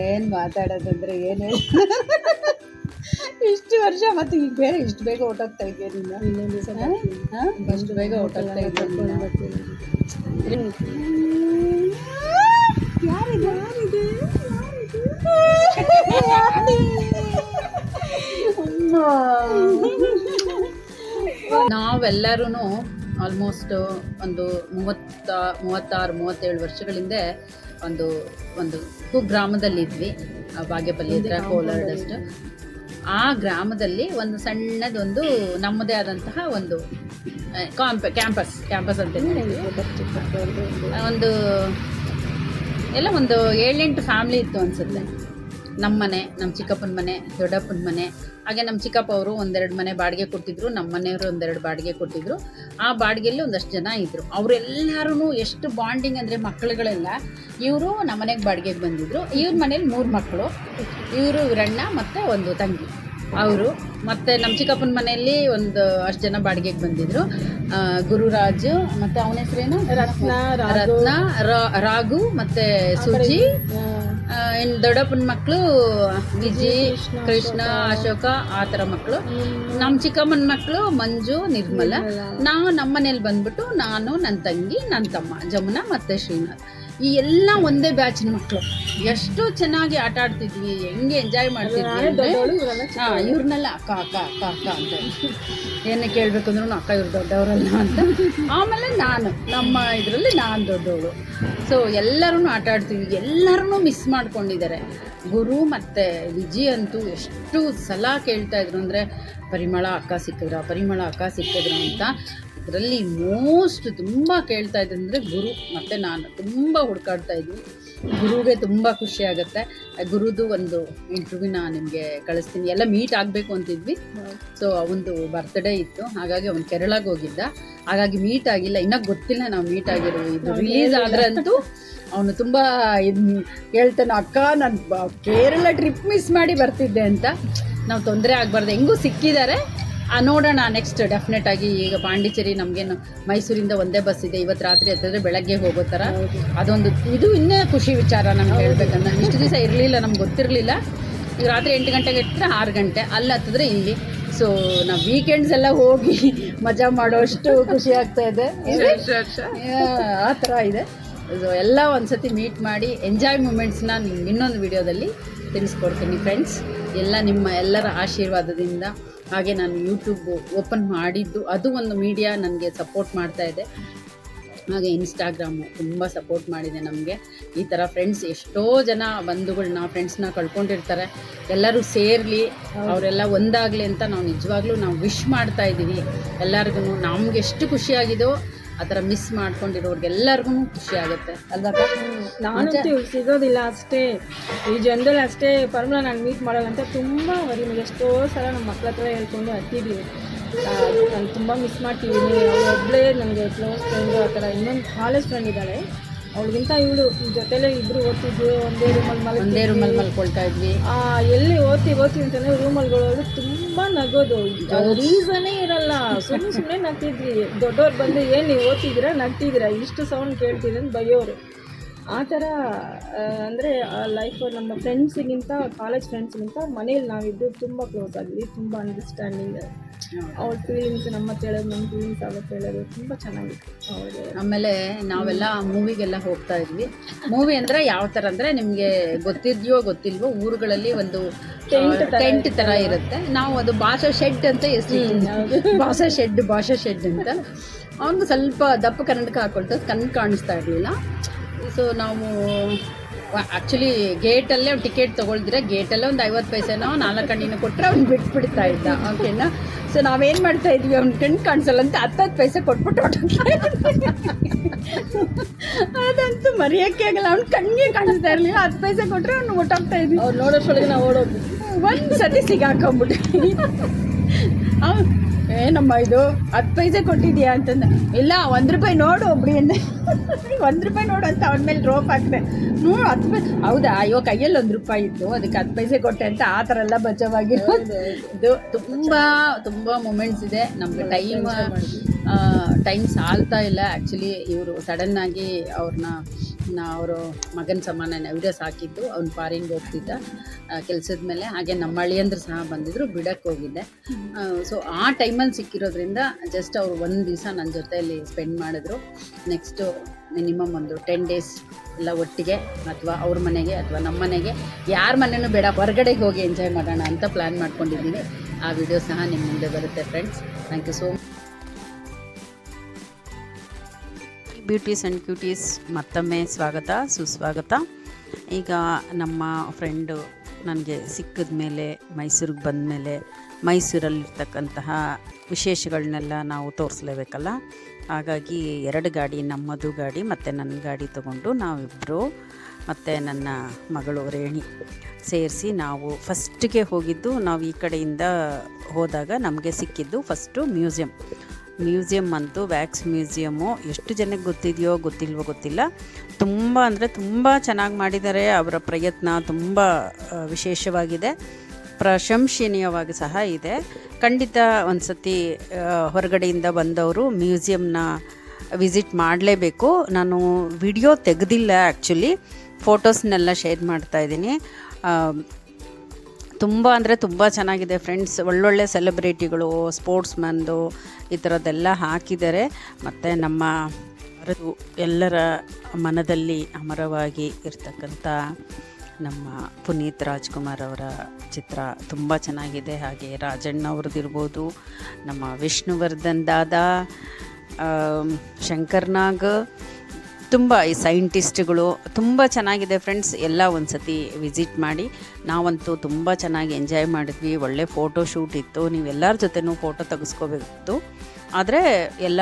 ಏನು ಮಾತಾಡೋದಂದ್ರೆ ಏನು ಇಷ್ಟು ವರ್ಷ ಮತ್ತೆ ಈಗ ಬೇರೆ ಇಷ್ಟು ಬೇಗ ಹೊಟ್ಟೋಗ್ತಾ ಇದೆಯಾ ನೀನು ಇನ್ನೊಂದು? ಇಷ್ಟು ಬೇಗ ಹೊಟ್ಟೋಗ್ತಾ? ಯಾರಿದು? ಯಾರಿದು? ನಾವೆಲ್ಲರೂ ಆಲ್ಮೋಸ್ಟ್ ಒಂದು ಮೂವತ್ತ ಮೂವತ್ತಾರು ಮೂವತ್ತೇಳು ವರ್ಷಗಳಿಂದ ಒಂದು ಒಂದು ಕುಗ್ರಾಮದಲ್ಲಿದ್ವಿ ಆ ಬಾಗೇಪಲ್ಲಿ ಹತ್ರ ಕೋಲಾರ ಡಸ್ಟ್ ಆ ಗ್ರಾಮದಲ್ಲಿ ಒಂದು ಸಣ್ಣದೊಂದು ನಮ್ಮದೇ ಆದಂತಹ ಒಂದು ಕಾಂಪ ಕ್ಯಾಂಪಸ್ ಕ್ಯಾಂಪಸ್ ಅಂತ. ಒಂದು ಎಲ್ಲ ಒಂದು ಏಳೆಂಟು ಫ್ಯಾಮ್ಲಿ ಇತ್ತು ಅನ್ಸುತ್ತೆ. ನಮ್ಮ ಮನೆ ನಮ್ಮ ಚಿಕ್ಕಪ್ಪನ ಮನೆ ದೊಡ್ಡಪ್ಪನ ಮನೆ ಹಾಗೆ ನಮ್ಮ ಚಿಕ್ಕಪ್ಪ ಅವರು ಒಂದೆರಡು ಮನೆ ಬಾಡಿಗೆ ಕೊಟ್ಟಿದ್ರು ನಮ್ಮ ಮನೆಯವರು ಒಂದೆರಡು ಬಾಡಿಗೆ ಕೊಟ್ಟಿದ್ರು. ಆ ಬಾಡಿಗೆಯಲ್ಲಿ ಒಂದಷ್ಟು ಜನ ಇದ್ದರು ಅವರೆಲ್ಲರೂ ಎಷ್ಟು ಬಾಂಡಿಂಗ್ ಅಂದರೆ ಮಕ್ಕಳುಗಳೆಲ್ಲ ಇವರು ನಮ್ಮ ಮನೆಗೆ ಬಾಡಿಗೆಗೆ ಬಂದಿದ್ರು. ಇವ್ರ ಮನೇಲಿ ಮೂರು ಮಕ್ಕಳು ಇವರು ಇವರಣ್ಣ ಮತ್ತು ಒಂದು ತಂಗಿ. ಅವರು ಮತ್ತು ನಮ್ಮ ಚಿಕ್ಕಪ್ಪನ ಮನೆಯಲ್ಲಿ ಒಂದು ಅಷ್ಟು ಜನ ಬಾಡಿಗೆಗೆ ಬಂದಿದ್ರು. ಗುರುರಾಜು ಮತ್ತು ಅವನ ಹೆಸರೇನು? ರತ್ನ ರತ್ನ ರಾಘು ಮತ್ತು ಸುಜಿ. ಇನ್ ದೊಡ್ಡಪ್ಪನ ಮಕ್ಕಳು ವಿಜಿ ಕೃಷ್ಣ ಅಶೋಕ ಆ ಥರ ಮಕ್ಕಳು ನಮ್ಮ ಚಿಕ್ಕಮ್ಮನ ಮಕ್ಕಳು ಮಂಜು ನಿರ್ಮಲ. ನಾವು ನಮ್ಮ ಮನೇಲಿ ಬಂದ್ಬಿಟ್ಟು ನಾನು ನನ್ನ ತಂಗಿ ನನ್ನ ತಮ್ಮ ಜಮುನಾ ಮತ್ತೆ ಶ್ರೀನಾಥ್. ಈ ಎಲ್ಲ ಒಂದೇ ಬ್ಯಾಚಿನ ಮಕ್ಕಳು ಎಷ್ಟು ಚೆನ್ನಾಗಿ ಆಟ ಆಡ್ತಿದ್ವಿ ಹೆಂಗೆ ಎಂಜಾಯ್ ಮಾಡ್ತಿದ್ವಿ ಹಾ ಇವ್ರನ್ನೆಲ್ಲ ಅಕ್ಕ ಅಕ್ಕ ಅಕ್ಕ ಅಕ್ಕ ಅಂತ ಏನೇ ಕೇಳ್ಬೇಕು ಅಂದ್ರೂ ಅಕ್ಕ ಇವ್ರು ದೊಡ್ಡವರಲ್ಲ ಅಂತ. ಆಮೇಲೆ ನಾನು ನಮ್ಮ ಇದರಲ್ಲಿ ನಾನು ದೊಡ್ಡವಳು. ಸೊ ಎಲ್ಲರೂ ಆಟ ಆಡ್ತೀವಿ ಎಲ್ಲರೂ ಮಿಸ್ ಮಾಡ್ಕೊಂಡಿದ್ದಾರೆ. ಗುರು ಮತ್ತು ವಿಜಿ ಅಂತೂ ಎಷ್ಟು ಸಲ ಕೇಳ್ತಾ ಇದ್ರು ಅಂದರೆ ಪರಿಮಳ ಅಕ್ಕ ಸಿಕ್ಕಿದ್ರ ಪರಿಮಳ ಅಕ್ಕ ಸಿಕ್ಕಿದ್ರ ಅಂತ. ಇದರಲ್ಲಿ ಮೋಸ್ಟ್ ತುಂಬ ಕೇಳ್ತಾ ಇದ್ರು ಅಂದರೆ ಗುರು ಮತ್ತು ನಾನು. ತುಂಬ ಹುಡುಕಾಡ್ತಾ ಇದ್ವಿ. ಗುರುಗೆ ತುಂಬ ಖುಷಿ ಆಗುತ್ತೆ. ಗುರುದು ಒಂದು ಇಂಟರ್ವ್ಯೂನ ನಿಮಗೆ ಕಳಿಸ್ತೀನಿ. ಎಲ್ಲ ಮೀಟ್ ಆಗಬೇಕು ಅಂತಿದ್ವಿ. ಸೊ ಅವನದು ಬರ್ತ್ಡೇ ಇತ್ತು. ಹಾಗಾಗಿ ಅವನು ಕೇರಳಗೆ ಹೋಗಿದ್ದ. ಹಾಗಾಗಿ ಮೀಟ್ ಆಗಿಲ್ಲ. ಇನ್ನೂ ಗೊತ್ತಿಲ್ಲ ನಾವು ಮೀಟ್ ಆಗಿರೋ ಇದು ರಿಲೀಸ್ ಆದರೆ ಅಂತೂ ಅವನು ತುಂಬ ಹೇಳ್ತಾನೆ ಅಕ್ಕ ನಾನು ಕೇರಳ ಟ್ರಿಪ್ ಮಿಸ್ ಮಾಡಿ ಬರ್ತಿದ್ದೆ ಅಂತ. ನಾವು ತೊಂದರೆ ಆಗಬಾರ್ದು. ಹೆಂಗೂ ಸಿಕ್ಕಿದ್ದಾರೆ ನೋಡೋಣ ನೆಕ್ಸ್ಟ್ ಡೆಫಿನೆಟ್ ಆಗಿ ಈಗ ಪಾಂಡಿಚೇರಿ ನಮಗೇನು ಮೈಸೂರಿಂದ ಒಂದೇ ಬಸ್ ಇದೆ. ಇವತ್ತು ರಾತ್ರಿ ಹತ್ತಿದ್ರೆ ಬೆಳಗ್ಗೆ ಹೋಗೋ ಥರ ಅದೊಂದು ಇದು ಇನ್ನೇ ಖುಷಿ ವಿಚಾರ ನಮ್ಗೆ ಹೇಳ್ಬೇಕಂದ್ರೆ. ಇಷ್ಟು ದಿವಸ ಇರಲಿಲ್ಲ ನಮ್ಗೆ ಗೊತ್ತಿರಲಿಲ್ಲ. ಈಗ ರಾತ್ರಿ ಎಂಟು ಗಂಟೆಗೆ ಇಟ್ಟರೆ ಆರು ಗಂಟೆ. ಅಲ್ಲಿ ಹತ್ತಿದ್ರೆ ಇಲ್ಲಿ. ಸೊ ನಾವು ವೀಕೆಂಡ್ಸ್ ಎಲ್ಲ ಹೋಗಿ ಮಜಾ ಮಾಡೋಷ್ಟು ಖುಷಿ ಆಗ್ತಾ ಇದೆ. ಆ ಥರ ಇದೆ. ಸೊ ಎಲ್ಲ ಒಂದ್ಸತಿ ಮೀಟ್ ಮಾಡಿ ಎಂಜಾಯ್ ಮೂಮೆಂಟ್ಸ್ನ ನಿಮ್ಗೆ ಇನ್ನೊಂದು ವಿಡಿಯೋದಲ್ಲಿ ತಿಳಿಸ್ಕೊಡ್ತೀನಿ ಫ್ರೆಂಡ್ಸ್ ಎಲ್ಲ ನಿಮ್ಮ ಎಲ್ಲರ ಆಶೀರ್ವಾದದಿಂದ ಹಾಗೆ ನಾನು ಯೂಟ್ಯೂಬ್ ಓಪನ್ ಮಾಡಿದ್ದು. ಅದು ಒಂದು ಮೀಡಿಯಾ ನನಗೆ ಸಪೋರ್ಟ್ ಮಾಡ್ತಾ ಇದೆ. ಹಾಗೆ ಇನ್ಸ್ಟಾಗ್ರಾಮು ತುಂಬ ಸಪೋರ್ಟ್ ಮಾಡಿದೆ ನಮಗೆ. ಈ ಥರ ಫ್ರೆಂಡ್ಸ್ ಎಷ್ಟೋ ಜನ ಬಂಧುಗಳನ್ನ ಫ್ರೆಂಡ್ಸ್ನ ಕಳ್ಕೊಂಡಿರ್ತಾರೆ. ಎಲ್ಲರೂ ಸೇರಲಿ, ಅವರೆಲ್ಲ ಒಂದಾಗಲಿ ಅಂತ ನಾವು ನಿಜವಾಗ್ಲೂ ನಾವು ವಿಶ್ ಮಾಡ್ತಾ ಇದ್ದೀವಿ ಎಲ್ಲರಿಗೂ ನಮ್ಗೆ ಎಷ್ಟು ಖುಷಿಯಾಗಿದೋ ಆ ಥರ ಮಿಸ್ ಮಾಡ್ಕೊಂಡಿರೋರ್ಗೆಲ್ಲರಿಗೂ ಖುಷಿ ಆಗುತ್ತೆ. ಅಲ್ವಾ? ನಾನಂತೂ ಸಿಗೋದಿಲ್ಲ ಅಷ್ಟೇ. ಈ ಜನದಲ್ಲಿ ಅಷ್ಟೇ. ಪರ್ಮಲ ನಾನು ಮೀಟ್ ಮಾಡಲ್ಲ ಅಂತ ತುಂಬ ವರಿ ಎಷ್ಟೋ ಸಲ ನಮ್ಮ ಮಕ್ಳ ಹತ್ರ ಹೇಳ್ಕೊಂಡು ಹತ್ತಿದ್ದೀವಿ ನಾನು ತುಂಬ ಮಿಸ್ ಮಾಡ್ತೀವಿ ಒಬ್ಬಳೇ ನನಗೆ ಕ್ಲೋಸ್ ಫ್ರೆಂಡು ಆ ಥರ. ಇನ್ನೊಂದು ಕಾಲೇಜ್ ಫ್ರೆಂಡ್ ಇದ್ದಾಳೆ. ಅವಳಿಗಿಂತ ಇವಳು ಜೊತೆಲೆ ಇಬ್ರು ಓದ್ತಿದ್ವಿ ಒಂದೇ ರೂಮಲ್ಲಿ ಮಲಗಿ ಒಂದೇ ರೂಮಲ್ಲಿ ಮಲ್ಕೊಳ್ತಾ ಇದ್ವಿ. ಆ, ಎಲ್ಲಿ ಓದ್ತಿ ಓದ್ತೀವಿ ಅಂತಂದ್ರೆ ರೂಮಲ್ಗಳು ತುಂಬಾ ನಗೋದು. ರೀಸನೇ ಇರಲ್ಲ. ಸುಮ್ಮನೆ ಸುಮ್ಮನೆ ನಗ್ತಿದ್ವಿ. ದೊಡ್ಡವ್ರು ಬಂದು ಏನು ನೀವು ಓದ್ತಿದ್ದೀರಾ? ನಗ್ತಿದ್ದೀರಾ? ಇಷ್ಟು ಸೌಂಡ್ ಕೇಳ್ತಿದ್ರೆ ಬಯ್ಯೋರು ಬೈಯೋರು. ಆ ಥರ ಆ, ಅಂದರೆ ಲೈಫ್ ನಮ್ಮ ಫ್ರೆಂಡ್ಸಿಗಿಂತ ಕಾಲೇಜ್ ಫ್ರೆಂಡ್ಸ್ಗಿಂತ ಮನೇಲಿ ನಾವಿದ್ದು ತುಂಬ ಕ್ಲೋಸ್ ಆಗಿದ್ವಿ ತುಂಬ ಅಂಡರ್ಸ್ಟ್ಯಾಂಡಿಂಗ್ ಅವ್ರ ಫೀಲಿಂಗ್ಸ್ ನಮ್ಮ ಹತ್ರ ಹೇಳೋದು ನಮ್ಮ ಫೀಲಿಂಗ್ಸ್ ಅವ್ರ ಹೇಳೋದು ತುಂಬ ಚೆನ್ನಾಗಿತ್ತು. ಆಮೇಲೆ ನಾವೆಲ್ಲ ಮೂವಿಗೆಲ್ಲ ಹೋಗ್ತಾ ಇದ್ವಿ. ಮೂವಿ ಅಂದರೆ ಯಾವ ಥರ ಅಂದರೆ ನಿಮಗೆ ಗೊತ್ತಿದೆಯೋ ಗೊತ್ತಿಲ್ವೋ ಊರುಗಳಲ್ಲಿ ಒಂದು ಟೆಂಟ್ ಥರ ಇರುತ್ತೆ. ನಾವು ಅದು ಭಾಷಾ ಶೆಡ್ ಅಂತ ಹೆಸರು ಭಾಷಾ ಶೆಡ್ ಭಾಷಾ ಶೆಡ್ ಅಂತ. ಅವನು ಸ್ವಲ್ಪ ದಪ್ಪ ಕನ್ನಡಕ ಹಾಕೊಳ್ತಾ ಕಣ್ಣು ಕಾಣಿಸ್ತಾ ಇರಲಿಲ್ಲ. ಸೊ ನಾವು ಆ್ಯಕ್ಚುಲಿ ಗೇಟಲ್ಲೇ ಟಿಕೆಟ್ ತೊಗೊಳ್ದಿರ ಗೇಟಲ್ಲೇ ಒಂದು ಐವತ್ತು ಪೈಸೆನೋ ನಾಲ್ಕು ಕಣ್ಣಿನ ಕೊಟ್ಟರೆ ಅವ್ನು ಬಿಟ್ಬಿಡ್ತಾ ಇದ್ದ. ಓಕೆನಾ ಸೊ ನಾವೇನು ಮಾಡ್ತಾ ಇದ್ವಿ? ಅವ್ನ ಕಣ್ಣು ಕಾಣಿಸಲ್ಲ ಅಂತ ಹತ್ತತ್ತು ಪೈಸೆ ಕೊಟ್ಬಿಟ್ಟು. ಅದಂತೂ ಮರೆಯೋಕ್ಕೆ ಆಗಲ್ಲ. ಅವ್ನು ಕಣ್ಣಿಗೆ ಕಾಣಿಸ್ತಾ ಇರಲಿಲ್ಲ. ಹತ್ತು ಪೈಸೆ ಕೊಟ್ಟರೆ ಅವ್ನು ಹೊಟ್ಟೋಗ್ತಾ ಇದ್ವಿ ಅವ್ರು ನೋಡೋಷ್ಟೊಳಗೆ ನಾವು ಓಡೋದು ಒಂದು ಸತಿ ಸಿಗಾಕೊಂಬಿಟ್ಟು ಅವ್ನು ಏನಮ್ಮ ಇದು ಹತ್ತು ಪೈಸೆ ಕೊಟ್ಟಿದ್ಯಾ ಅಂತಂದ. ಇಲ್ಲ ಒಂದು ರೂಪಾಯಿ ನೋಡು ಒಬ್ರಿ ಅಂದೆ. ಒಂದು ರೂಪಾಯಿ ನೋಡು ಅಂತ ಅವನ ಮೇಲೆ ರೋಪ್ ಹಾಕಿದೆ. ನೋಡು ಹತ್ತು ಹೌದಾ? ಅಯ್ಯೋ ಕೈಯಲ್ಲಿ ಒಂದು ರೂಪಾಯಿ ಇತ್ತು. ಅದಕ್ಕೆ ಹತ್ತು ಪೈಸೆ ಕೊಟ್ಟೆ ಅಂತ ಆ ಥರ ಎಲ್ಲ ಬಚಾವಾಗಿರೋದು ಇದು ತುಂಬ ತುಂಬ ಮೂಮೆಂಟ್ಸ್ ಇದೆ. ನಮಗೆ ಟೈಮ್ ಟೈಮ್ ಸಾಲ್ತಾ ಇಲ್ಲ. ಆ್ಯಕ್ಚುಲಿ ಇವರು ಸಡನ್ನಾಗಿ ಅವ್ರನ್ನ ನಾ ಅವರು ಮಗನ ಸಮಾನ ವಿಡಿಯೋಸ್ ಹಾಕಿದ್ದು ಅವ್ನ ಫಾರಿನ್ಗೆ ಹೋಗ್ತಿದ್ದ. ಕೆಲಸದ ಮೇಲೆ ಹಾಗೆ ನಮ್ಮ ಅಳಿಯಂದ್ರು ಸಹ ಬಂದಿದ್ದರು ಬಿಡಕ್ಕೆ ಹೋಗಿದ್ದೆ. ಸೊ ಆ ಟೈಮಲ್ಲಿ ಸಿಕ್ಕಿರೋದ್ರಿಂದ ಜಸ್ಟ್ ಅವರು ಒಂದು ದಿವಸ ನನ್ನ ಜೊತೆಯಲ್ಲಿ ಸ್ಪೆಂಡ್ ಮಾಡಿದ್ರು. ನೆಕ್ಸ್ಟು ಮಿನಿಮಮ್ ಒಂದು ಟೆನ್ ಡೇಸ್ ಎಲ್ಲ ಒಟ್ಟಿಗೆ, ಅಥವಾ ಅವ್ರ ಮನೆಗೆ, ಅಥವಾ ನಮ್ಮ ಮನೆಗೆ. ಯಾರ ಮನೆಯೂ ಬೇಡ, ಹೊರಗಡೆಗೆ ಹೋಗಿ ಎಂಜಾಯ್ ಮಾಡೋಣ ಅಂತ ಪ್ಲ್ಯಾನ್ ಮಾಡ್ಕೊಂಡಿದ್ದೀನಿ. ಆ ವಿಡಿಯೋ ಸಹ ನಿಮ್ಮ ಮುಂದೆ ಬರುತ್ತೆ friends thank you so much beauties and cuties ಮತ್ತೊಮ್ಮೆ ಸ್ವಾಗತ, ಸುಸ್ವಾಗತ. ಈಗ ನಮ್ಮ ಫ್ರೆಂಡು ನನಗೆ ಸಿಕ್ಕಿದ ಮೇಲೆ, ಮೈಸೂರಿಗೆ ಬಂದ ಮೇಲೆ, ಮೈಸೂರಲ್ಲಿರ್ತಕ್ಕಂತಹ ವಿಶೇಷಗಳನ್ನೆಲ್ಲ ನಾವು ತೋರಿಸ್ಲೇಬೇಕಲ್ಲ? ಹಾಗಾಗಿ ಎರಡು ಗಾಡಿ, ನಮ್ಮದು ಗಾಡಿ ಮತ್ತು ನನ್ನ ಗಾಡಿ ತೊಗೊಂಡು ನಾವಿಬ್ಬರು ಮತ್ತು ನನ್ನ ಮಗಳು ರೇಣಿ ಸೇರಿಸಿ ನಾವು ಫಸ್ಟಿಗೆ ಹೋಗಿದ್ದು, ನಾವು ಈ ಕಡೆಯಿಂದ ಹೋದಾಗ ನಮಗೆ ಸಿಕ್ಕಿದ್ದು ಫಸ್ಟು ಮ್ಯೂಸಿಯಂ. ಮ್ಯೂಸಿಯಂ ಅಂತೂ ವ್ಯಾಕ್ಸ್ ಮ್ಯೂಸಿಯಮ್ಮು ಎಷ್ಟು ಜನಕ್ಕೆ ಗೊತ್ತಿದೆಯೋ ಗೊತ್ತಿಲ್ವೋ ಗೊತ್ತಿಲ್ಲ. ತುಂಬ ಅಂದರೆ ತುಂಬ ಚೆನ್ನಾಗಿ ಮಾಡಿದ್ದಾರೆ. ಅವರ ಪ್ರಯತ್ನ ತುಂಬ ವಿಶೇಷವಾಗಿದೆ. ಪ್ರಶಂಸನೀಯವಾಗಿ ಸಹ ಇದೆ. ಖಂಡಿತ ಒಂದು ಸತಿ ಹೊರಗಡೆಯಿಂದ ಬಂದವರು ಮ್ಯೂಸಿಯಮ್ನ ವಿಸಿಟ್ ಮಾಡಲೇಬೇಕು. ನಾನು ವಿಡಿಯೋ ತೆಗೆದಿಲ್ಲ ಆ್ಯಕ್ಚುಲಿ ಫೋಟೋಸ್ನೆಲ್ಲ ಶೇರ್ ಮಾಡ್ತಾ ಇದ್ದೀನಿ. ತುಂಬ ಅಂದರೆ ತುಂಬ ಚೆನ್ನಾಗಿದೆ ಫ್ರೆಂಡ್ಸ್ ಒಳ್ಳೊಳ್ಳೆ ಸೆಲೆಬ್ರಿಟಿಗಳು ಸ್ಪೋರ್ಟ್ಸ್ ಮ್ಯಾನ್ದು ಈ ಥರದ್ದೆಲ್ಲ ಹಾಕಿದ್ದಾರೆ. ಮತ್ತು ನಮ್ಮ ಅರದು ಎಲ್ಲರ ಮನದಲ್ಲಿ ಅಮರವಾಗಿ ಇರ್ತಕ್ಕಂಥ ನಮ್ಮ ಪುನೀತ್ ರಾಜ್ಕುಮಾರ್ ಅವರ ಚಿತ್ರ ತುಂಬ ಚೆನ್ನಾಗಿದೆ. ಹಾಗೆ ರಾಜಣ್ಣ ಅವ್ರದ್ದಿರ್ಬೋದು ನಮ್ಮ ವಿಷ್ಣುವರ್ಧನ್ ದಾದಾ ಆಮ್, ಶಂಕರ್ ನಾಗ್ ತುಂಬ ಈ ಸೈಂಟಿಸ್ಟ್ಗಳು ತುಂಬ ಚೆನ್ನಾಗಿದೆ ಫ್ರೆಂಡ್ಸ್. ಎಲ್ಲ ಒಂದು ಸತಿ ವಿಸಿಟ್ ಮಾಡಿ. ನಾವಂತೂ ತುಂಬ ಚೆನ್ನಾಗಿ ಎಂಜಾಯ್ ಮಾಡಿದ್ವಿ. ಒಳ್ಳೆ ಫೋಟೋ ಶೂಟ್ ಇತ್ತು. ನೀವೆಲ್ಲರ ಜೊತೆನೂ ಫೋಟೋ ತೆಗೆಸ್ಕೋಬೇಕಿತ್ತು ಆದರೆ ಎಲ್ಲ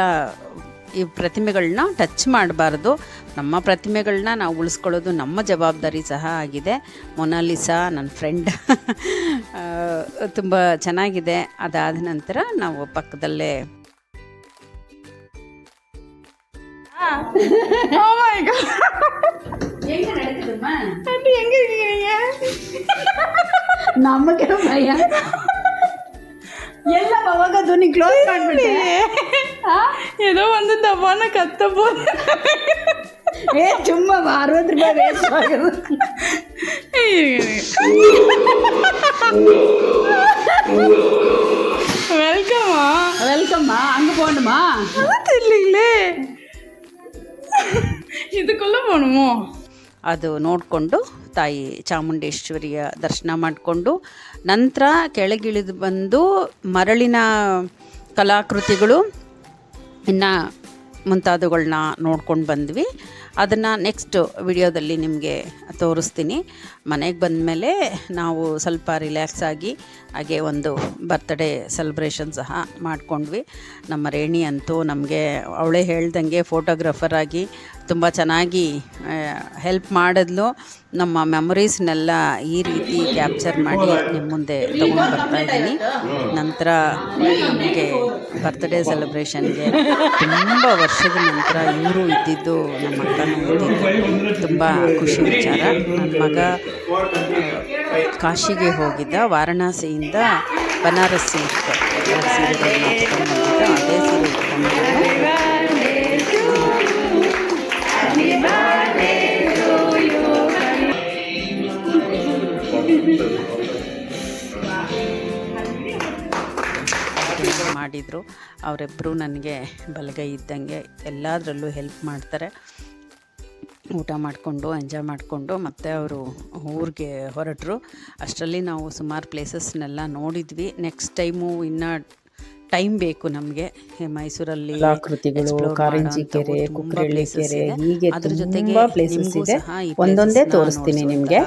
ಈ ಪ್ರತಿಮೆಗಳನ್ನ ಟಚ್ ಮಾಡಬಾರ್ದು. ನಮ್ಮ ಪ್ರತಿಮೆಗಳನ್ನ ನಾವು ಉಳಿಸ್ಕೊಳ್ಳೋದು ನಮ್ಮ ಜವಾಬ್ದಾರಿ ಸಹ ಆಗಿದೆ. ಮೊನಾಲಿಸಾ ನನ್ನ ಫ್ರೆಂಡ್ ತುಂಬ ಚೆನ್ನಾಗಿದೆ. ಅದಾದ ನಂತರ ನಾವು ಪಕ್ಕದಲ್ಲೇ Oh ஓ மை எங்க எங்க இருக்கீங்க நமக்கே பயம். எல்லாம் அவங்க துணி க்ளோஸ் பண்ணிட்டேன். ஏதோ வந்து தப்பான கத்த போது ஏ சும்மா அறுபது ரூபாய் வேஸ்ட் ஆகுது வெல்கம்மா வெல்கம்மா அங்கே போகணுமா? தெரியலீங்களே. ಇದಕ್ಕೆಲ್ಲ ಅದು ನೋಡಿಕೊಂಡು ತಾಯಿ ಚಾಮುಂಡೇಶ್ವರಿಯ ದರ್ಶನ ಮಾಡಿಕೊಂಡು ನಂತರ ಕೆಳಗಿಳಿದು ಬಂದು ಮರಳಿನ ಕಲಾಕೃತಿಗಳು ಇನ್ನ ಮುಂತಾದವುಗಳನ್ನ ನೋಡ್ಕೊಂಡು ಬಂದ್ವಿ. ಅದನ್ನು ನೆಕ್ಸ್ಟ್ ವಿಡಿಯೋದಲ್ಲಿ ನಿಮಗೆ ತೋರಿಸ್ತೀನಿ. ಮನೆಗೆ ಬಂದ ಮೇಲೆ ನಾವು ಸ್ವಲ್ಪ ರಿಲ್ಯಾಕ್ಸ್ ಆಗಿ ಹಾಗೆ ಒಂದು ಬರ್ತ್ಡೇ ಸೆಲೆಬ್ರೇಷನ್ ಸಹ ಮಾಡಿಕೊಂಡ್ವಿ. ನಮ್ಮ ರೇಣಿ ಅಂತೂ ನಮಗೆ ಅವಳೇ ಹೇಳ್ದಂಗೆ ಫೋಟೋಗ್ರಫರ್ ಆಗಿ ತುಂಬ ಚೆನ್ನಾಗಿ ಹೆಲ್ಪ್ ಮಾಡಿದ್ಲು. ನಮ್ಮ ಮೆಮೊರೀಸ್ನೆಲ್ಲ ಈ ರೀತಿ ಕ್ಯಾಪ್ಚರ್ ಮಾಡಿ ನಿಮ್ಮ ಮುಂದೆ ತೊಗೊಂಡು ಬರ್ತಾ ಇದ್ದೀನಿ. ನಂತರ ನಮಗೆ ಬರ್ತ್ಡೇ ಸೆಲೆಬ್ರೇಷನ್ಗೆ ತುಂಬ ವರ್ಷದ ನಂತರ ಇವರು ಇದ್ದಿದ್ದು ನಮ್ಮ ಅಕ್ಕನೂ ಇದ್ದಿದ್ದು. ತುಂಬ ಖುಷಿ ವಿಚಾರ. ನನ್ನ ಮಗ ಕಾಶಿಗೆ ಹೋಗಿದ್ದ, ವಾರಣಾಸಿಯಿಂದ ಬನಾರಸ್ ಸೀರೆಗಳನ್ನ ಅದೇ ಸೀರೆ ಮಾಡಿದರು. ಅವರಿಬ್ಬರು ನನಗೆ ಬಲಗೈ ಇದ್ದಂಗೆ ಎಲ್ಲದರಲ್ಲೂ ಹೆಲ್ಪ್ ಮಾಡ್ತಾರೆ. ಊಟ ಮಾಡಿಕೊಂಡು ಎಂಜಾಯ್ ಮಾಡಿಕೊಂಡು ಮತ್ತೆ ಅವರು ಊರಿಗೆ ಹೊರಟರು. ಅಷ್ಟರಲ್ಲಿ ನಾವು ಸುಮಾರು ಪ್ಲೇಸಸ್ನೆಲ್ಲ ನೋಡಿದ್ವಿ. ನೆಕ್ಸ್ಟ್ ಟೈಮು ಇನ್ನೂ ಟೈಮ್ ಬೇಕು ನಮಗೆ. ಮೈಸೂರಲ್ಲಿ ಕೃತಿಗಳು ಕಾರಂಜಿ ಕೆರೆ ಕುಕ್ಕರಳ್ಳಿ ಕುಕ್ರಳ್ಳಿ ಕೆರೆ ಹೀಗೆ ಅದ್ರ ಜೊತೆಗೆ ತುಂಬಾ ಪ್ಲೇಸಸ್ ಇದೆ. ಒಂದೊಂದೇ ತೋರಿಸ್ತೀನಿ ನಿಮಗೆ.